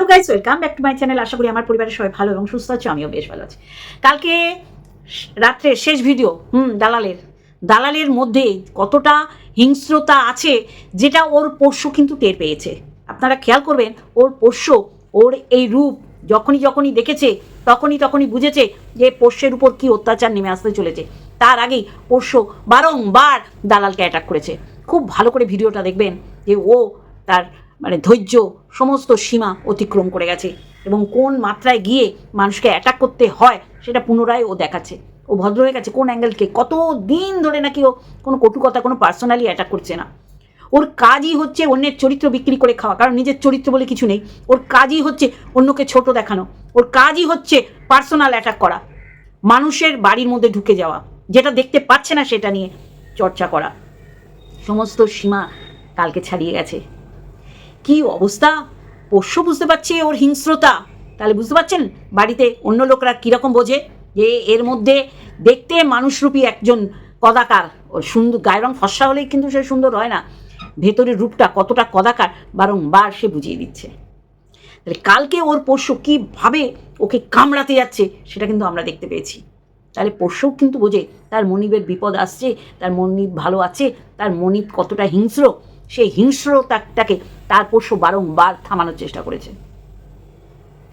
Hello guys welcome back to my channel আশা করি আমার পরিবারের সবাই ভালো এবং সুস্থ আছে, আমিও বেশ ভালো আছি। কালকে রাত্রে শেষ ভিডিও হুম, দালালের। দালালের মধ্যে কতটা হিংস্রতা আছে যেটা ওর পোষ্য কিন্তু টের পেয়েছে। আপনারা খেয়াল করবেন, ওর পোষ্য, ওর এই রূপ যখনই যখনই দেখেছে, তখনই তখনই বুঝেছে যে পোষ্যের উপর কি অত্যাচার নেমে আসতে চলেছে। তার আগেই পোষ্য বারংবার দালালকে অ্যাটাক করেছে। খুব ভালো করে ভিডিওটা দেখবেন যে ও তার মানে ধৈর্য সমস্ত সীমা অতিক্রম করে গেছে এবং কোন মাত্রায় গিয়ে মানুষকে অ্যাটাক করতে হয় সেটা পুনরায় ও দেখাচ্ছে। ও ভদ্র হয়ে গেছে কোন অ্যাঙ্গেলকে কত দিন ধরে নাকি ও কোনো কটুকতা কোনো পার্সোনালি অ্যাটাক করছে না। ওর কাজই হচ্ছে অন্যের চরিত্র বিক্রি করে খাওয়া, কারণ নিজের চরিত্র বলে কিছু নেই। ওর কাজই হচ্ছে অন্যকে ছোট দেখানো। ওর কাজই হচ্ছে পার্সোনাল অ্যাটাক করা। মানুষের বাড়ির মধ্যে ঢুকে যাওয়া, যেটা দেখতে পাচ্ছে না সেটা নিয়ে চর্চা করা। সমস্ত সীমা কালকে ছাড়িয়ে গেছে। কি অবস্থা? পোষ্য বুঝতে পারছে ওর হিংস্রতা। তাহলে বুঝতে পারছেন বাড়িতে অন্য লোকরা কীরকম বোঝে? যে এর মধ্যে দেখতে মানুষরূপী একজন কদাকার। ওর সুন্দর, গায়ের রং ফর্সা হলেই কিন্তু সে সুন্দর হয় না। ভেতরের রূপটা কতটা কদাকার, বারংবার সে বুঝিয়ে দিচ্ছে। তাহলে কালকে ওর পোষ্য কীভাবে ওকে কামড়াতে যাচ্ছে, সেটা কিন্তু আমরা দেখতে পেয়েছি। তাহলে পোষ্যও কিন্তু বোঝে, তার মনিবের বিপদ আসছে, তার মনিব ভালো আছে, তার মনিব কতটা হিংস্র সেই হিংস্রতাটাকে তার পোষ্য বারংবার থামানোর চেষ্টা করেছে।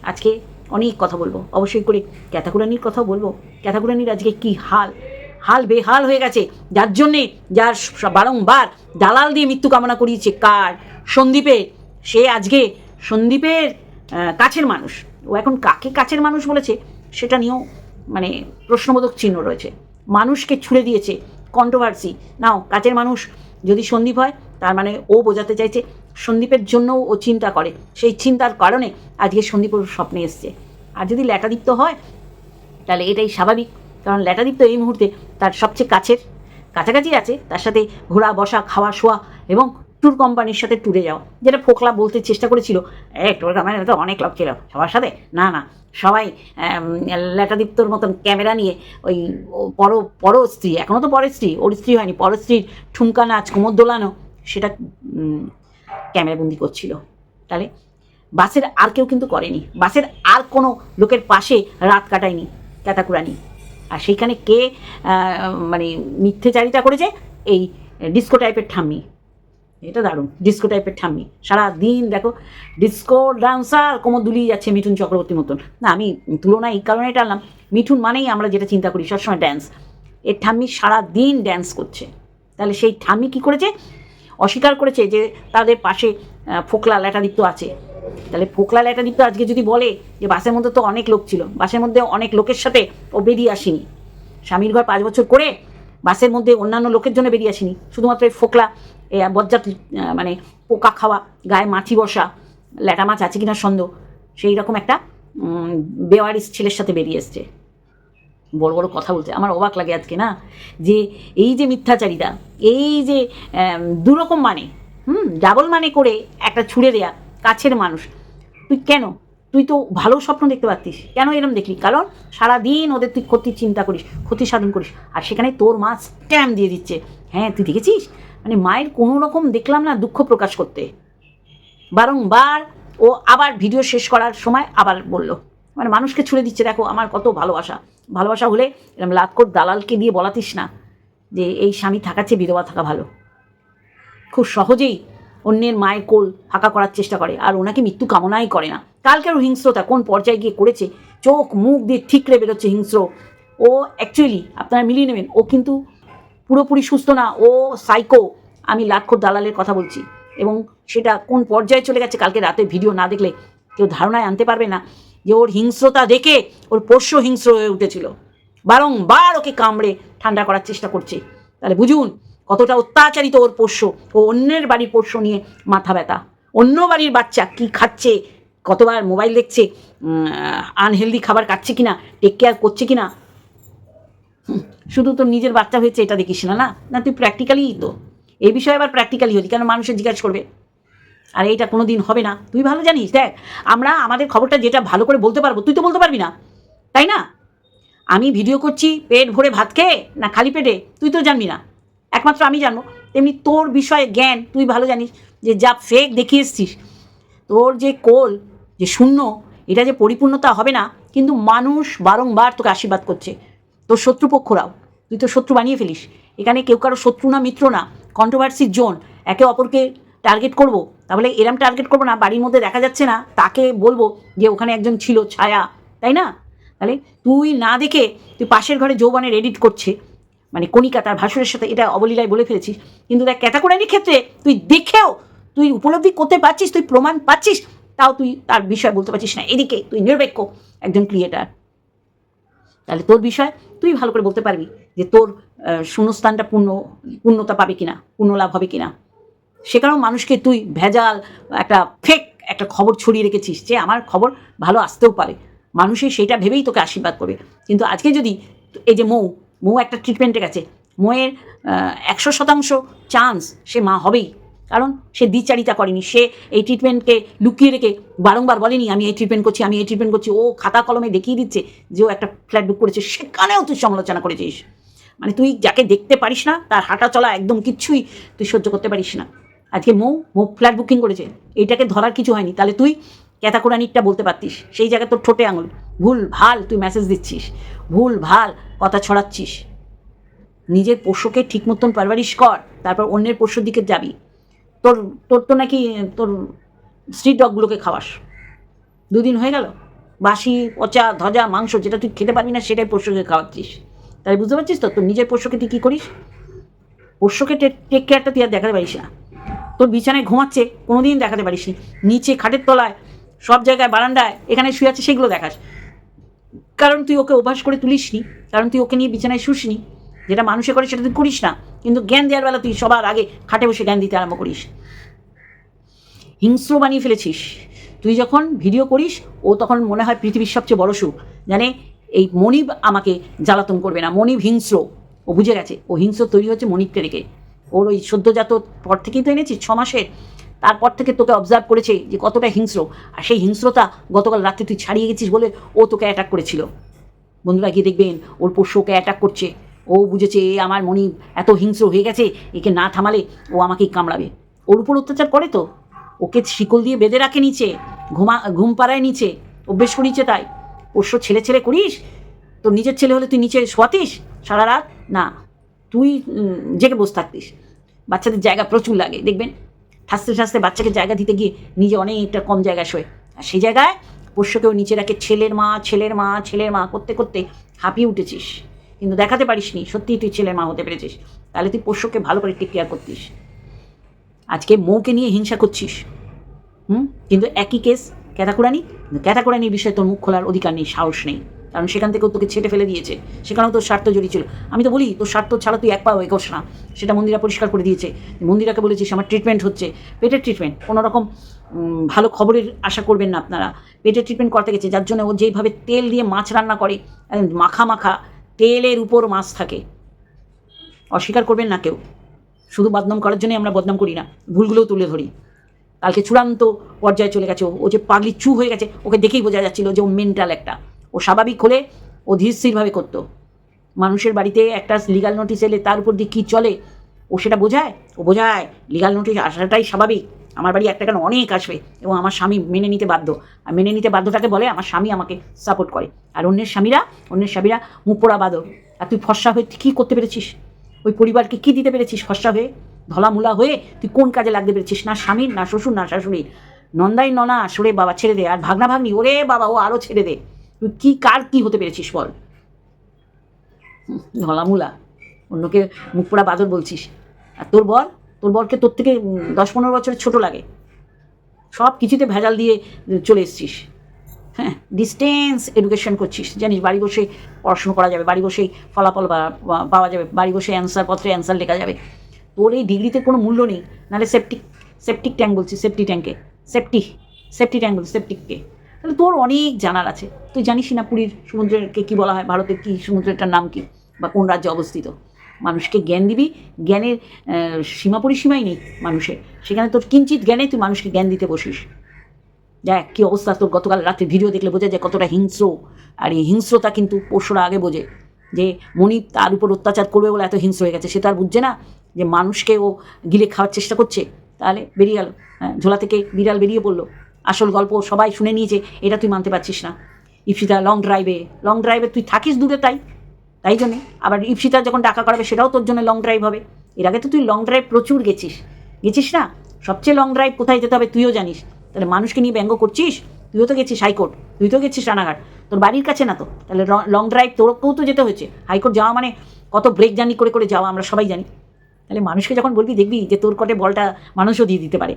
আজকে অনেক কথা বলব। অবশ্যই করে ক্যাথাকুরানির কথাও বলব। ক্যাথাকুরানির আজকে কি হাল? হাল বেহাল হয়ে গেছে। যার জন্যে যার বারংবার দালাল দিয়ে মৃত্যু কামনা করিয়েছে কার? সন্দীপের সে আজকে সন্দীপের কাছের মানুষ। ও এখন কাকে কাছের মানুষ বলেছে সেটা নিয়েও মানে প্রশ্নবোধক চিহ্ন রয়েছে। মানুষকে ছুড়ে দিয়েছে। কন্ট্রোভার্সি নাও, কাছের মানুষ যদি সন্দীপ হয় তার মানে ও বোঝাতে চাইছে সন্দীপের জন্যও ও চিন্তা করে। সেই চিন্তার কারণে আজকে সন্দীপ ওর স্বপ্নে এসছে। আর যদি ল্যাটাদীপ্ত হয়, তাহলে এটাই স্বাভাবিক। কারণ ল্যাটাদীপ্ত এই মুহূর্তে তার সবচেয়ে কাছের। কাছাকাছি আছে, তার সাথে ঘোরা বসা, খাওয়া, শোয়া এবং ট্যুর কোম্পানির সাথে ট্যুরে যাওয়া। যেটা ফোকলা বলতে চেষ্টা করেছিল এ ট্যুর কোম্পানির তো অনেক লোক ছিল সবার সাথে? না না। সবাই ল্যাটাদীপ্তর মতন ক্যামেরা নিয়ে ওই পর পর স্ত্রী এখনও তো পরের স্ত্রী, ওর স্ত্রী হয়নি। পর স্ত্রীর ঠুমকা নাচ কোমর দোলানো। সেটা ক্যামেরাবন্দি করছিল। তাহলে বাসের আর কেউ কিন্তু করেনি। বাসের আর কোনো লোকের পাশে রাত কাটায়নি, ক্যাতাকুরানি। আর সেইখানে কে মানে মিথ্যেচারিতা করেছে? এই ডিস্কো টাইপের ঠাম্মি। এটা দারুণ, ডিস্কো টাইপের ঠাম্মি। সারা দিন দেখো, ডিস্কো ডান্সার কোমর দুলিয়ে যাচ্ছে মিঠুন চক্রবর্তীর মতন। না, আমি তুলনা এই কারণে টানলাম। মিঠুন মানেই আমরা যেটা চিন্তা করি, সবসময় ড্যান্স এর ঠাম্মি সারা দিন ড্যান্স করছে। তাহলে সেই ঠাম্মি কী করেছে? অস্বীকার করেছে যে তাদের পাশে ফোকলা ল্যাটাদীপ্ত আছে। তাহলে ফোকলা ল্যাটাদীপ্ত আজকে যদি বলে যে বাসের মধ্যে তো অনেক লোক ছিল, বাসের মধ্যে অনেক লোকের সাথে ও বেরিয়ে আসেনি। স্বামীর ঘর পাঁচ বছর করে বাসের মধ্যে অন্যান্য লোকের জন্য বেরিয়ে আসেনি। শুধুমাত্র এই ফোকলা বজ্জাত মানে পোকা খাওয়া, গায়ে মাছি বসা, ল্যাটা মাছ আছে কিনা সন্দেহ, সেই রকম একটা বেওয়ারিস ছেলের সাথে বেরিয়ে এসছে। বড় বড় কথা বলছে। আমার অবাক লাগে আজকে, না? যে এই যে মিথ্যাচারিতা এই যে দুরকম মানে হুম? ডাবল মানে করে একটা ছুড়ে দেয়া কাছের মানুষ। তুই কেন? তুই তো ভালো স্বপ্ন দেখতে পারতিস। কেন এরম দেখলি? কারণ সারাদিন ওদের তুই ক্ষতির চিন্তা করিস, ক্ষতি সাধন করিস, আর সেখানে তোর মা স্ট্যাম্প দিয়ে দিচ্ছে। হ্যাঁ তুই দেখেছিস? মানে মায়ের কোনো রকম দেখলাম না দুঃখ প্রকাশ করতে। বারংবার ও আবার ভিডিও শেষ করার সময় আবার বলল। মানে মানুষকে ছুড়ে দিচ্ছে, দেখো আমার কত ভালোবাসা। ভালোবাসা হলে এরকম লাতকোট দালালকে দিয়ে বলাতিস না যে এই স্বামী থাকার চেয়ে বিধবা থাকা ভালো। খুব সহজেই অন্যের মায়ের কোল ফাঁকা করার চেষ্টা করে, আর ওনাকে মৃত্যু কামনাই করে না। কালকের হিংস্রতা কোন পর্যায়ে গিয়ে করেছে? চোখ মুখ দিয়ে ঠিকরে বেরোচ্ছে হিংস্র। ও অ্যাকচুয়ালি আপনারা মিলিয়ে নেবেন, ও কিন্তু পুরোপুরি সুস্থ না, ও সাইকো আমি লাক্ষর দালালের কথা বলছি। এবং সেটা কোন পর্যায়ে চলে গেছে কালকে রাতে ভিডিও না দেখলে কেউ ধারণায় আনতে পারবে না। যে ওর হিংস্রতা দেখে ওর পোষ্য হিংস্র হয়ে উঠেছিল। বারংবার ওকে কামড়ে ঠান্ডা করার চেষ্টা করছে। তাহলে বুঝুন কতটা অত্যাচারিত ওর পোষ্য ও অন্যের বাড়ির পোষ্য নিয়ে মাথা ব্যথা। অন্য বাড়ির বাচ্চা কি খাচ্ছে, কতবার মোবাইল দেখছে আনহেলদি খাবার খাচ্ছে কিনা টেক কেয়ার করছে কিনা? শুধু তোর নিজের বাচ্চা হয়েছে, এটা দেখিস না না? না, তুই প্র্যাকটিক্যালি তো। এই বিষয়ে আবার প্র্যাকটিক্যালি হলি কেন মানুষের জিজ্ঞাসা করবে? আর এইটা কোনো দিন হবে না। তুই ভালো জানিস, দেখ, আমরা আমাদের খবরটা যেটা ভালো করে বলতে পারব, তুই তো বলতে পারবি না। তাই না? আমি ভিডিও করছি, পেট ভরে ভাত খেয়ে, না খালি পেটে? তুই তো জানবি না। একমাত্র আমি জানব। তেমনি তোর বিষয়ে জ্ঞান, তুই ভালো জানিস যে যা ফেক দেখিয়ে এসছিস, তোর যে কোল, যে শূন্য, এটা যে পরিপূর্ণতা হবে না, কিন্তু মানুষ বারংবার তোকে আশীর্বাদ করছে। তোর শত্রুপক্ষরাও। তুই তো শত্রু বানিয়ে ফেলিস। এখানে কেউ কারও শত্রু না, মিত্র না। কন্ট্রোভার্সির জোন একে অপরকে টার্গেট করব, তাহলে এরম টার্গেট করব না, বাড়ির মধ্যে দেখা যাচ্ছে না, তাকে বলব যে ওখানে একজন ছিল ছায়া, তাই না? তাহলে তুই না দেখে তুই পাশের ঘরে যৌবনের এডিট করছে মানে কণিকা তার ভাসুরের সাথে, এটা অবলীলায় বলে ফেলেছিস, কিন্তু দেখ ক্যাটাগোরারির ক্ষেত্রে তুই দেখেও, তুই উপলব্ধি করতে পারছিস, তুই প্রমাণ পাচ্ছিস, তাও তুই তার বিষয় বলতে পারছিস না। এদিকে তুই নিরপেক্ষ একজন ক্রিয়েটার তাহলে তোর বিষয় তুই ভালো করে বলতে পারবি যে তোর শূন্যস্থানটা পূর্ণ, পূর্ণতা পাবে কিনা পূর্ণ লাভ হবে কিনা। সে কারণে মানুষকে তুই ভেজাল, একটা ফেক একটা খবর ছড়িয়ে রেখেছিস যে আমার খবর ভালো আসতেও পারে। মানুষের সেটা ভেবেই তোকে আশীর্বাদ করবে। কিন্তু আজকে যদি এই যে মৌ মৌ একটা ট্রিটমেন্টে গেছে। মৌয়ের একশো শতাংশ চান্স সে মা হবেই। কারণ সে দ্বিচারিতা করেনি। সে এই ট্রিটমেন্টকে লুকিয়ে রেখে বারংবার বলেনি, আমি এই ট্রিটমেন্ট করছি, আমি এই ট্রিটমেন্ট করছি। ও খাতা কলমে দেখিয়ে দিচ্ছে যে ও একটা ফ্ল্যাট বুক করেছে। সেখানেও তুই সমালোচনা করেছিস। মানে তুই যাকে দেখতে পারিস না, তার হাঁটা চলা একদম কিচ্ছুই তুই সহ্য করতে পারিস না। আজকে মৌ মৌ ফ্ল্যাট বুকিং করেছে। এইটাকে ধরার কিছু হয়নি। তাহলে তুই ক্যাতাকুরানিকটা বলতে পারতিস। সেই জায়গায় তোর ঠোঁটে আঙুল। ভুল ভালো তুই মেসেজ দিচ্ছিস। ভুল ভালো কথা ছড়াচ্ছিস। নিজের পোষ্যকে ঠিক মতন পারভারিশ কর, তারপর অন্যের পোষ্যর দিকে যাবি। তোর তোর তো নাকি, তোর স্ট্রিট ডগগুলোকে খাওয়াস। দুদিন হয়ে গেল। বাসি, পচা, ধজা, মাংস যেটা তুই খেতে পারবি না, সেটাই পোষ্যকে খাওয়াচ্ছিস। তাহলে বুঝতে পারছিস তো? তোর নিজের পোষ্যকে তুই কী করিস? পোষ্যকে টেক কেয়ারটা তুই আর দেখাতে পারিস না। তোর বিছানায় ঘুমাচ্ছে কোনো দিন দেখাতে পারিস নি নিচে খাটের তলায়, সব জায়গায় বারান্দায়, এখানে শুয়ে আছে সেগুলো দেখাস। কারণ তুই ওকে অভ্যাস করে তুলিসনি, কারণ তুই ওকে নিয়ে বিছানায় শুসনি। যেটা মানুষে করে সেটা তুই করিস না। কিন্তু জ্ঞান দেওয়ার বেলা তুই সবার আগে খাটে বসে জ্ঞান দিতে আরম্ভ করিস। হিংস্র বানিয়ে ফেলেছিস। তুই যখন ভিডিও করিস, ও তখন মনে হয় পৃথিবীর সবচেয়ে বড় সুখ। জানে, এই মনিব আমাকে জ্বালাতন করবে না। মনিব হিংস্র। ও বুঝে গেছে, ও হিংস্র তৈরি হচ্ছে মনিবকে রেখে ওর ওই সদ্যজাত পর থেকেই তো এনেছিস, ছ মাসের। তারপর থেকে তোকে অবজার্ভ করেছে যে কতটা হিংস্র। আর সেই হিংস্রতা গতকাল রাত্রে তুই ছাড়িয়ে গেছিস বলে ও তোকে অ্যাটাক করেছিল। বন্ধুরা, গিয়ে দেখবেন ওর পোষ্য ওকে অ্যাটাক করছে। ও বুঝেছে, এ আমার মনি এত হিংস্র হয়ে গেছে, একে না থামালে ও আমাকেই কামড়াবে। ওর উপর অত্যাচার করে তো। ওকে শিকল দিয়ে বেঁধে রাখে নিচে, ঘুমা, ঘুম পাড়ায় নিচে, অভ্যেস করিয়েছে তাই। পোষ্য ছেলে ছেলে করিস? তোর নিজের ছেলে হলে তুই নিচে শোয়াতিস সারা রাত? না। তুই জেগে বসে থাকতিস। বাচ্চাদের জায়গা প্রচুর লাগে, দেখবেন? ঠাসতে ঠাসতে বাচ্চাকে জায়গা দিতে গিয়ে নিজে অনেকটা কম জায়গা শোয়। আর সেই জায়গায় পোষ্যকেও নিচে রাখে ছেলের মা ছেলের মা ছেলের মা করতে করতে হাঁপিয়ে উঠেছিস। কিন্তু দেখাতে পারিসনি, সত্যিই তুই ছেলের মা হতে পেরেছিস। তাহলে তুই পোষ্যকে ভালো করে টেক কেয়ার করতিস। আজকে মৌকে নিয়ে হিংসা করছিস। হুম? কিন্তু একই কেস ক্যাতাকুরানি ক্যাতাকুরানির বিষয়ে তোর মুখ খোলার অধিকার নেই, সাহস নেই। কারণ সেখান থেকেও তোকে ছেটে ফেলে দিয়েছে। সেখানেও তোর স্বার্থ জড়িয়ে ছিল। আমি তো বলি, তোর স্বার্থ ছাড়া তুই এক পাও এগোস না। সেটা মন্দিরা পরিষ্কার করে দিয়েছে। মন্দিরাকে বলেছিস আমার ট্রিটমেন্ট হচ্ছে। পেটের ট্রিটমেন্ট কোনো রকম ভালো খবরের আশা করবেন না আপনারা। পেটের ট্রিটমেন্ট করতে গেছে, যার জন্য ও যেইভাবে তেল দিয়ে মাছ রান্না করে মাখা মাখা, তেলের উপর মাছ থাকে। অস্বীকার করবেন না কেউ। শুধু বদনাম করার জন্যই আমরা বদনাম করি না। ভুলগুলোও তুলে ধরি। কালকে চূড়ান্ত পর্যায়ে চলে গেছে ও। ও যে পাগলি চু হয়ে গেছে, ওকে দেখেই বোঝা যাচ্ছিল যে ও মেন্টাল একটা। ও স্বাভাবিক হলে ও ধীরস্থিরভাবে করতো। মানুষের বাড়িতে একটা লিগাল নোটিশ এলে তার উপর দিয়ে কী চলে, ও সেটা বোঝায়? ও বোঝায় লিগাল নোটিশ আসাটাই স্বাভাবিক। আমার বাড়ি একটা কেন অনেক আসবে এবং আমার স্বামী মেনে নিতে বাধ্য। আর মেনে নিতে বাধ্যটাকে বলে আমার স্বামী আমাকে সাপোর্ট করে। আর অন্যের স্বামীরা অন্যের স্বামীরা মুখ পোড়া বাদর। আর তুই ফর্সা হয়ে কী করতে পেরেছিস? ওই পরিবারকে কী দিতে পেরেছিস ফর্সা হয়ে? ধলামুলা হয়ে তুই কোন কাজে লাগতে পেরেছিস? না স্বামীর, না শ্বশুর, না শাশুড়ির। নন্দাই ননা সরে বাবা ছেড়ে দে। আর ভাগনা ভাগ্নি, ওরে বাবা, ও আরও ছেড়ে দে। তুই কী, কার কী হতে পেরেছিস বল? ধলামুলা। অন্যকে মুখ পোড়া বাদর বলছিস। আর তোর বর? তোর বরকে তোর থেকে দশ পনেরো বছরের ছোট লাগে। সব কিছুতে ভেজাল দিয়ে চলে এসছিস। হ্যাঁ ডিস্টেন্স এডুকেশন করছিস। জানিস, বাড়ি বসে পড়াশুনো করা যাবে, বাড়ি বসেই ফলাফল পাওয়া যাবে, বাড়ি বসে অ্যান্সার পত্রে অ্যান্সার লেখা যাবে। তোর এই ডিগ্রিতে কোনো মূল্য নেই। নাহলে সেপটিক সেপটিক ট্যাঙ্ক বলছি সেফটি ট্যাঙ্কে সেফটি সেফটি ট্যাঙ্ক বলছি সেপটিককে তাহলে তোর অনেক জানার আছে। তুই জানিস না পুরীর সমুদ্রকে কী বলা হয়? ভারতের কী সমুদ্রটার নাম কি? বা কোন রাজ্যে অবস্থিত? মানুষকে জ্ঞান দিবি। জ্ঞানের সীমা পরিসীমাই নেই মানুষের। সেখানে তোর কিঞ্চিত জ্ঞানে তুই মানুষকে জ্ঞান দিতে বসিস। দেখ কী অবস্থা তোর গতকাল রাতে ভিডিও দেখলে বোঝা যায় কতটা হিংস্র। আর এই হিংস্রতা কিন্তু পরশুরা আগে বোঝে। যে মনিপ তার উপর অত্যাচার করবে বলে এত হিংস্র হয়ে গেছে। সে তো আর বুঝছে না যে মানুষকে ও গিলে খাওয়ার চেষ্টা করছে। তাহলে বেরিয়ে গেল। হ্যাঁ ঝোলা থেকে বিড়াল বেরিয়ে পড়ল। আসল গল্প সবাই শুনে নিয়েছে এটা তুই মানতে পারছিস না। ইপসিতা লং ড্রাইভে লং ড্রাইভে তুই থাকিস দূরে তাই। তাই জন্যে। আবার ইপসিতা যখন টাকা করাবে সেটাও তোর জন্য লং ড্রাইভ হবে। এর আগে তো তুই লং ড্রাইভ প্রচুর গেছিস। গেছিস না? সবচেয়ে লং ড্রাইভ কোথায় যেতে হবে তুইও জানিস। তাহলে মানুষকে নিয়ে ব্যঙ্গ করছিস? তুইও তো গেছিস হাইকোর্ট। তুই তো গেছিস রানাঘাট। তোর বাড়ির কাছে না তো? তাহলে লং ড্রাইভ তোরকেও তো যেতে হয়েছে। হাইকোর্ট যাওয়া মানে কত ব্রেক জার্নি করে করে যাওয়া আমরা সবাই জানি। তাহলে মানুষকে যখন বলবি দেখবি যে তোর কটে বলটা মানুষও দিয়ে দিতে পারে।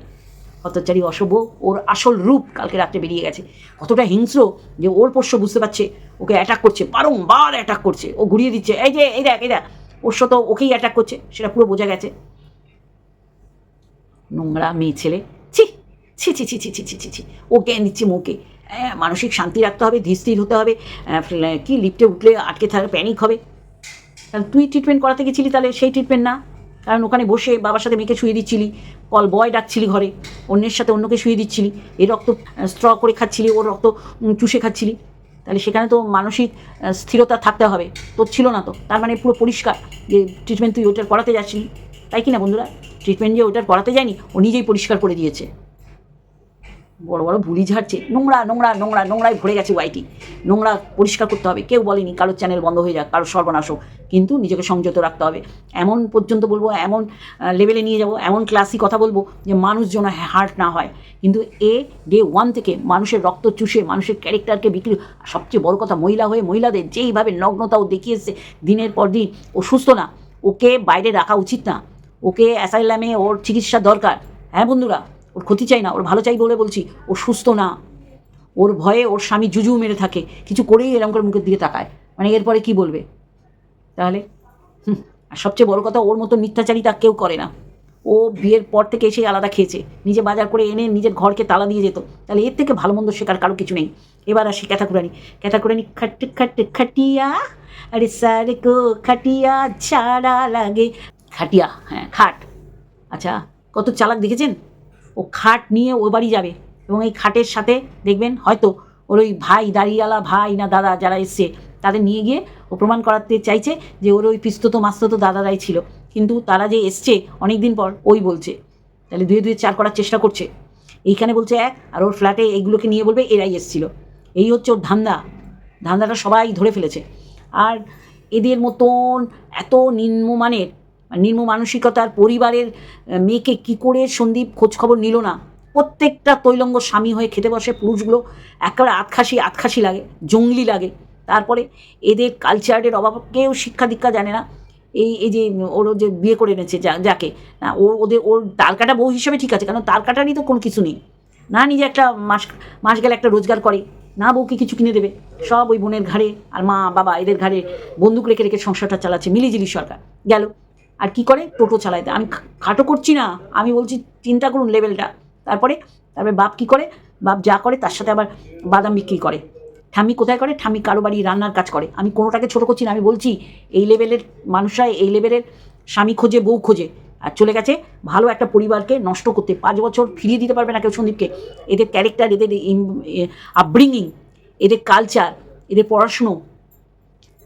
হতচারী অশুভ, ওর আসল রূপ কালকে রাত্রে বেরিয়ে গেছে। কতটা হিংস্র যে ওর পোষ্য বুঝতে পারছে, ওকে অ্যাটাক করছে, বারংবার অ্যাটাক করছে, ও ঘুরিয়ে দিচ্ছে, এই যে, এই দেখ এই দেখ পোষ্য তো ওকেই অ্যাটাক করছে, সেটা পুরো বোঝা গেছে। নোংরা মেয়ে ছেলে, ছি ছি ছি ছি ছি ছি ছি ছি ছি ও জ্ঞান দিচ্ছে মুখে। মানসিক শান্তি রাখতে হবে, ধীর স্থির হতে হবে কি লিফটে উঠলে আটকে থাকলে প্যানিক হবে। তাহলে তুই ট্রিটমেন্ট করাতে গেছিলি তাহলে, সেই ট্রিটমেন্ট না। কারণ ওখানে বসে বাবার সাথে মেয়েকে শুয়ে দিচ্ছিলি। কল বয় ডাকছিলি ঘরে, অন্যের সাথে অন্যকে শুয়ে দিচ্ছিলি এ রক্ত স্ট্র করে খাচ্ছিলি, ওর রক্ত চুষে খাচ্ছিলি, তাহলে সেখানে তো মানসিক স্থিরতা থাকতে হবে তোর ছিল না তো, তার মানে পুরো পরিষ্কার যে ট্রিটমেন্ট তুই ওটার করাতে যাচ্ছিলি, তাই কি না বন্ধুরা? ট্রিটমেন্ট যে ওটার করাতে যায়নি, ও নিজেই পরিষ্কার করে দিয়েছে। বড় বড় ভুলি ঝাড়ছে। নোংরা নোংরা নোংরা, নোংরায় ভরে গেছে ওয়াইটি নোংরা পরিষ্কার করতে হবে। কেউ বলেনি কারোর চ্যানেল বন্ধ হয়ে যাক, কারোর সর্বনাশ হোক কিন্তু নিজেকে সংযত রাখতে হবে। এমন পর্যন্ত বলব, এমন লেভেলে নিয়ে যাব, এমন ক্লাসই কথা বলব যে মানুষ যেন হার্ট না হয়। কিন্তু এ ডে ওয়ান থেকে মানুষের রক্ত চুষে, মানুষের ক্যারেক্টারকে বিক্রি সবচেয়ে বড় কথা, মহিলা হয়ে, মহিলাদের যেইভাবে নগ্নতা ও দেখিয়েছে দিনের পর দিন, ও সুস্থ না। ওকে বাইরে রাখা উচিত না। ওকে অ্যাসাইলামে ওর চিকিৎসা দরকার। হ্যাঁ বন্ধুরা? ওর ক্ষতি চাই না, ওর ভালো চাই বলে বলছি, ও সুস্থ না। ওর ভয়ে ওর স্বামী জুজু মেরে থাকে, কিছু করেই এরকম করে মুখের দিকে তাকায়। মানে এরপরে কি বলবে? তাহলে আর সবচেয়ে বড় কথা, ওর মতো মিথ্যাচারিতা কেউ করে না। ও বিয়ের পর থেকে এসে আলাদা খেয়েছে, নিজে বাজার করে এনে নিজের ঘরকে তালা দিয়ে যেত। তাহলে এর থেকে ভালো মন্দ শেখার কারও কিছু নেই। এবার আসি ক্যাথাকুরানি। ক্যাথাকুরানি খাট খাট খাটিয়া, আরে স্যার কো খাটিয়া ছাড়া লাগে। খাটিয়া হ্যাঁ খাট। আচ্ছা কত চালাক দেখেছেন? ও খাট নিয়ে ও বাড়ি যাবে এবং এই খাটের সাথে দেখবেন হয়তো ওর ওই ভাই, দাঁড়িয়ালা ভাই না দাদা যারা এসছে, তাদের নিয়ে গিয়ে ও প্রমাণ করাতে চাইছে যে ওর ওই পিস্তত মাস্তত দাদারাই ছিল। কিন্তু তারা যে এসছে অনেক দিন পর ওই বলছে। তাহলে দুয়ে দুয়ে চার করার চেষ্টা করছে। এইখানে বলছে এক, আর ওর ফ্ল্যাটে এইগুলোকে নিয়ে বলবে, এরাই এসছিল। এই হচ্ছে ওর ধান্দা। ধান্দাটা সবাই ধরে ফেলেছে। আর এদের মতন এত নিম্নমানের নিম্ন মানসিকতার পরিবারের মেয়েকে কি করে সন্দীপ খোঁজখবর নিল না? প্রত্যেকটা তৈলঙ্গ স্বামী হয়ে খেতে বসে পুরুষগুলো একেবারে আতখাসি আতখাসি লাগে, জঙ্গলি লাগে। তারপরে এদের কালচারের অভাব, কেউ শিক্ষা দীক্ষা জানে না। এই এই যে ওর যে বিয়ে করে এনেছে যা, যাকে, না, ও ওদের, ওর তার কাটা বউ হিসেবে ঠিক আছে, কারণ তার কাটারই তো কোনো কিছু নেই। না নিজে একটা মাস মাস গেলে একটা রোজগার করে, না বউকে কিছু কিনে দেবে। সব ওই বোনের ঘাড়ে, আর মা, বাবা এদের ঘাড়ে বন্দুক রেখে রেখে সংসারটা চালাচ্ছে, মিলিজিলি সরকার। গেল। আর কি করে? টোটো চালায় দেয় আমি খাটো করছি না। আমি বলছি, চিন্তা করুন লেভেলটা। তারপরে তারপরে বাপ কি করে? বাপ যা করে তার সাথে আবার বাদাম বিক্রি করে। ঠামি কোথায় করে? ঠামি কারও বাড়ি রান্নার কাজ করে। আমি কোনোটাকে ছোটো করছি না। আমি বলছি, এই লেভেলের মানুষরা, এই লেভেলের স্বামী খোঁজে, বউ খোঁজে। আর চলে গেছে ভালো একটা পরিবারকে নষ্ট করতে। পাঁচ বছর ফিরিয়ে দিতে পারবে না কেউ সন্দীপকে। এদের ক্যারেক্টার এদের আপব্রিঙ্গিং এদের কালচার এদের পড়াশুনো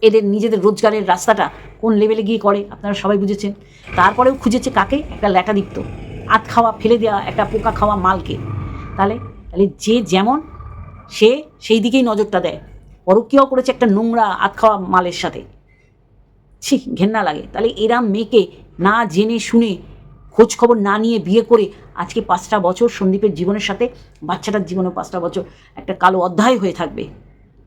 এদের নিজেদের রোজগারের রাস্তাটা কোন লেভেলে গিয়ে করে, আপনারা সবাই বুঝেছেন। তারপরেও খুঁজেছে কাকে? একটা ল্যাটাদীপ্ত আত খাওয়া ফেলে দেওয়া একটা পোকা খাওয়া মালকে। তাহলে তাহলে যে যেমন, সে সেই দিকেই নজরটা দেয়। পরকীয়াও করেছে একটা নোংরা আত খাওয়া মালের সাথে। ছি, ঘেন্না লাগে। তাহলে এরাম মেয়েকে না জেনে শুনে, খোঁজ খবর না নিয়ে বিয়ে করে আজকে পাঁচটা বছর সন্দীপের জীবনের সাথে, বাচ্চাটার জীবনে পাঁচটা বছর একটা কালো অধ্যায় হয়ে থাকবে।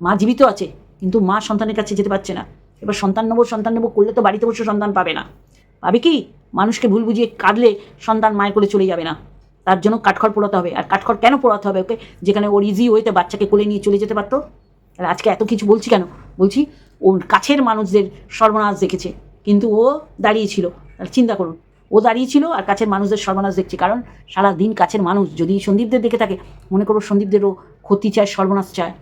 মা জীবিত আছে। কিন্তু মা সন্তানের কাছে যেতে পারছে না। এবার সন্তান নেব সন্তান নেব করলে তো বাড়িতে বসে সন্তান পাবে না। পাবে কি? মানুষকে ভুল বুঝিয়ে কাঁদলে সন্তান মায়ের করে চলে যাবে না। তার জন্য কাঠখড় পোড়াতে হবে। আর কাঠখড় কেন পোড়াতে হবে? ওকে? যেখানে ওর ইজি ওয়েতে বাচ্চাকে কোলে নিয়ে চলে যেতে পারতো। তাহলে আজকে এত কিছু বলছি কেন? বলছি, ওর কাছের মানুষদের সর্বনাশ দেখেছে। কিন্তু ও দাঁড়িয়েছিল তাহলে চিন্তা করুন, ও দাঁড়িয়েছিল আর কাছের মানুষদের সর্বনাশ দেখছে। কারণ সারা দিন কাছের মানুষ যদি সন্দীপদের দেখে থাকে, মনে করো সন্দীপদেরও ক্ষতি চায়, সর্বনাশ চায়।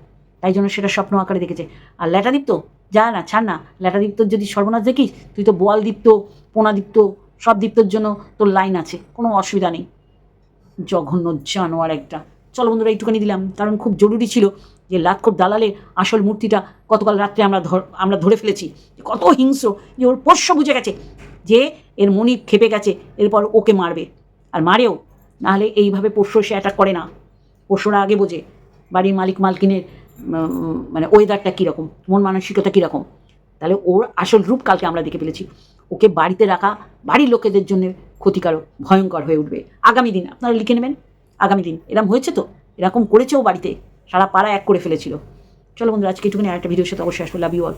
তাই জন্য সেটা স্বপ্ন আকারে দেখেছে। আর ল্যাটাদীপ্ত যা না, ছাড় না, ল্যাটাদীপ্তর যদি সর্বনাশ দেখিস, তুই তো বোয়াল দীপ্ত পোনাদীপ্ত, সব দীপ্তর জন্য তোর লাইন আছে, কোনো অসুবিধা নেই। জঘন্য জানোয়ার একটা। চলো বন্ধুরা, একটুখানি দিলাম, কারণ খুব জরুরি ছিল যে লাক্ষর দালালের আসল মূর্তিটা গতকাল রাত্রে আমরা ধর, আমরা ধরে ফেলেছি। কত হিংস্র, যে ওর পোষ্য বুঝে গেছে যে এর মনিব খেপে গেছে, এরপর ওকে মারবে। আর মারেও, নাহলে এইভাবে পোষ্য সে অ্যাটাক করে না। পোষ্যরা আগে বোঝে, বাড়ির মালিক মালকিনের মানে ওয়েদারটা কীরকম? মন মানসিকতা কীরকম? তাহলে ওর আসল রূপ কালকে আমরা দেখে ফেলেছি। ওকে বাড়িতে রাখা বাড়ির লোকেদের জন্য ক্ষতিকারক, ভয়ঙ্কর হয়ে উঠবে। আগামী দিন, আপনারা লিখে নেবেন। আগামী দিন এরকম হয়েছে তো? এরকম করেছে ও বাড়িতে। সারা পাড়া এক করে ফেলেছিল। চলো বন্ধুরা, আজকে একটুখানি আরেকটা ভিডিওর সাথে অবশ্যই আসব। Love you all